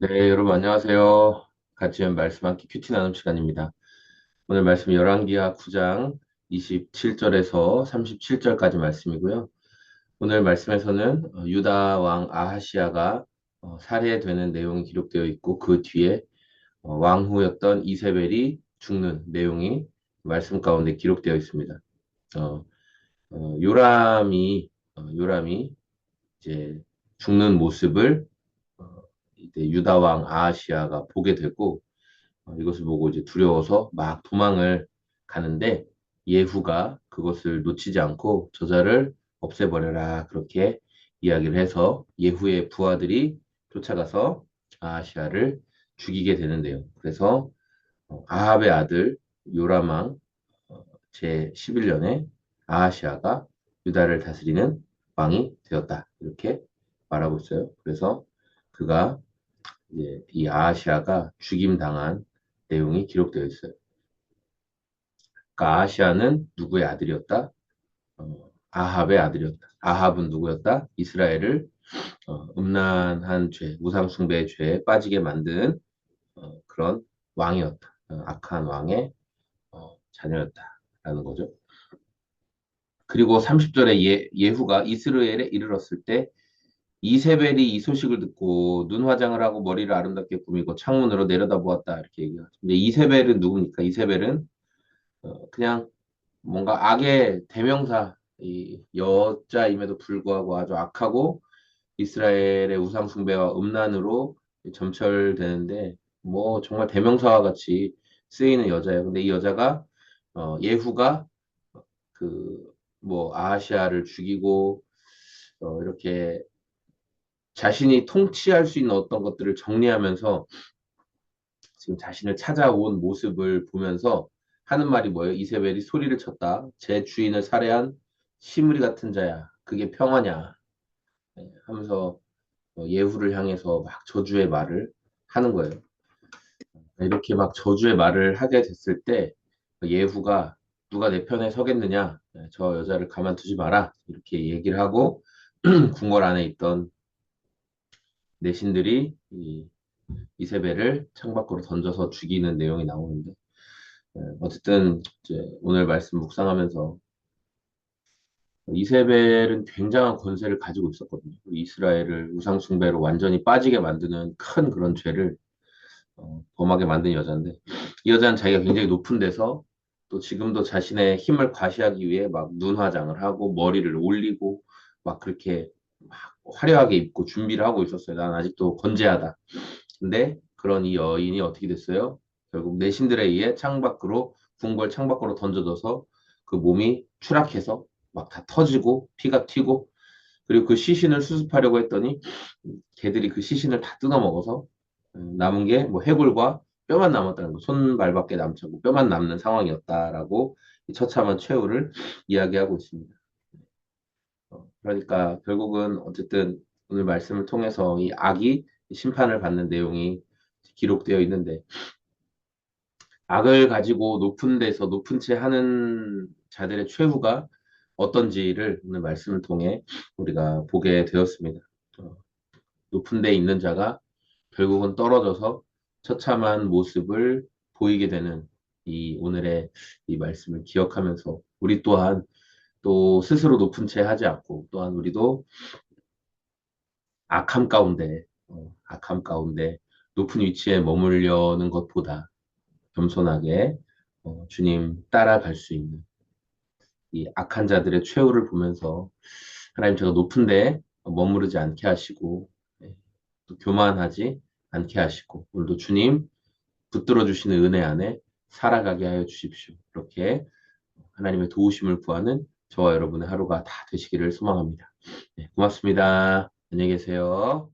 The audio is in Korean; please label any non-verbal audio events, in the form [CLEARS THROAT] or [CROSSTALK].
네, 여러분 안녕하세요. 같이 말씀 함께 큐티 나눔 시간입니다. 오늘 말씀 열왕기하 9장 27절에서 37절까지 말씀이고요. 오늘 말씀에서는 어, 유다 왕 아하시아가 어, 살해되는 내용이 기록되어 있고 그 뒤에 어, 왕후였던 이세벨이 죽는 내용이 말씀 가운데 기록되어 있습니다. 어, 어, 요람이 어, 요람이 이제 죽는 모습을 유다 왕 아하시아가 보게 되고 어, 이것을 보고 이제 두려워서 막 도망을 가는데 예후가 그것을 놓치지 않고 저자를 없애버려라 그렇게 이야기를 해서 예후의 부하들이 쫓아가서 아하시아를 죽이게 되는데요. 그래서 어, 아합의 아들 요라망 어, 제 11년에 아하시아가 유다를 다스리는 왕이 되었다. 이렇게 말하고 있어요. 그래서 그가 예, 이 아시아가 죽임당한 내용이 기록되어 있어요. 그러니까 아시아는 누구의 아들이었다? 어, 아합의 아들이었다. 아합은 누구였다? 이스라엘을 어, 음란한 죄, 우상숭배의 죄에 빠지게 만든 어, 그런 왕이었다. 어, 악한 왕의 어, 자녀였다라는 거죠. 그리고 30절에 예, 예후가 이스라엘에 이르렀을 때 이세벨이 이 소식을 듣고 눈 화장을 하고 머리를 아름답게 꾸미고 창문으로 내려다보았다 이렇게 얘기하죠. 근데 이세벨은 누굽니까? 이세벨은 어, 그냥 뭔가 악의 대명사, 이 여자임에도 불구하고 아주 악하고 이스라엘의 우상 숭배와 음란으로 점철되는데 뭐 정말 대명사와 같이 쓰이는 여자예요. 근데 이 여자가 어, 예후가 그 뭐 아하시아를 죽이고 어, 이렇게 자신이 통치할 수 있는 어떤 것들을 정리하면서 지금 자신을 찾아온 모습을 보면서 하는 말이 뭐예요? 이세벨이 소리를 쳤다. 제 주인을 살해한 시무리 같은 자야. 그게 평화냐? 네, 하면서 어, 예후를 향해서 막 저주의 말을 하는 거예요. 이렇게 막 저주의 말을 하게 됐을 때 예후가 누가 내 편에 서겠느냐? 네, 저 여자를 가만두지 마라. 이렇게 얘기를 하고 [CLEARS THROAT] 궁궐 안에 있던 내신들이 이 이세벨을 창밖으로 던져서 죽이는 내용이 나오는데 예, 어쨌든 이제 오늘 말씀 묵상하면서 이세벨은 굉장한 권세를 가지고 있었거든요. 이스라엘을 우상 숭배로 완전히 빠지게 만드는 큰 그런 죄를 어, 범하게 만든 여자인데 이 여자는 자기가 굉장히 높은 데서 또 지금도 자신의 힘을 과시하기 위해 막 눈화장을 하고 머리를 올리고 막 그렇게 막 화려하게 입고 준비를 하고 있었어요. 난 아직도 건재하다. 근데 그런 이 여인이 어떻게 됐어요? 결국 내신들에 의해 창밖으로 궁궐 창밖으로 던져져서 그 몸이 추락해서 막 다 터지고 피가 튀고 그리고 그 시신을 수습하려고 했더니 개들이 그 시신을 다 뜯어먹어서 음, 남은 게 뭐 해골과 뼈만 남았다는 거, 손발밖에 남지 않고 뼈만 남는 상황이었다라고 처참한 최후를 이야기하고 있습니다. 어, 그러니까 결국은 어쨌든 오늘 말씀을 통해서 이 악이 심판을 받는 내용이 기록되어 있는데 악을 가지고 높은 데서 높은 채 하는 자들의 최후가 어떤지를 오늘 말씀을 통해 우리가 보게 되었습니다. 어, 높은 데 있는 자가 결국은 떨어져서 처참한 모습을 보이게 되는 이 오늘의 이 말씀을 기억하면서 우리 또한 또 스스로 높은 채 하지 않고 또한 우리도 악함 가운데 어, 악함 가운데 높은 위치에 머물려는 것보다 겸손하게 어, 주님 따라갈 수 있는 이 악한 자들의 최후를 보면서 하나님 제가 높은데 머무르지 않게 하시고 네, 또 교만하지 않게 하시고 오늘도 주님 붙들어 주시는 은혜 안에 살아가게 하여 주십시오. 이렇게 하나님의 도우심을 구하는 저와 여러분의 하루가 다 되시기를 소망합니다. 네, 고맙습니다. 안녕히 계세요.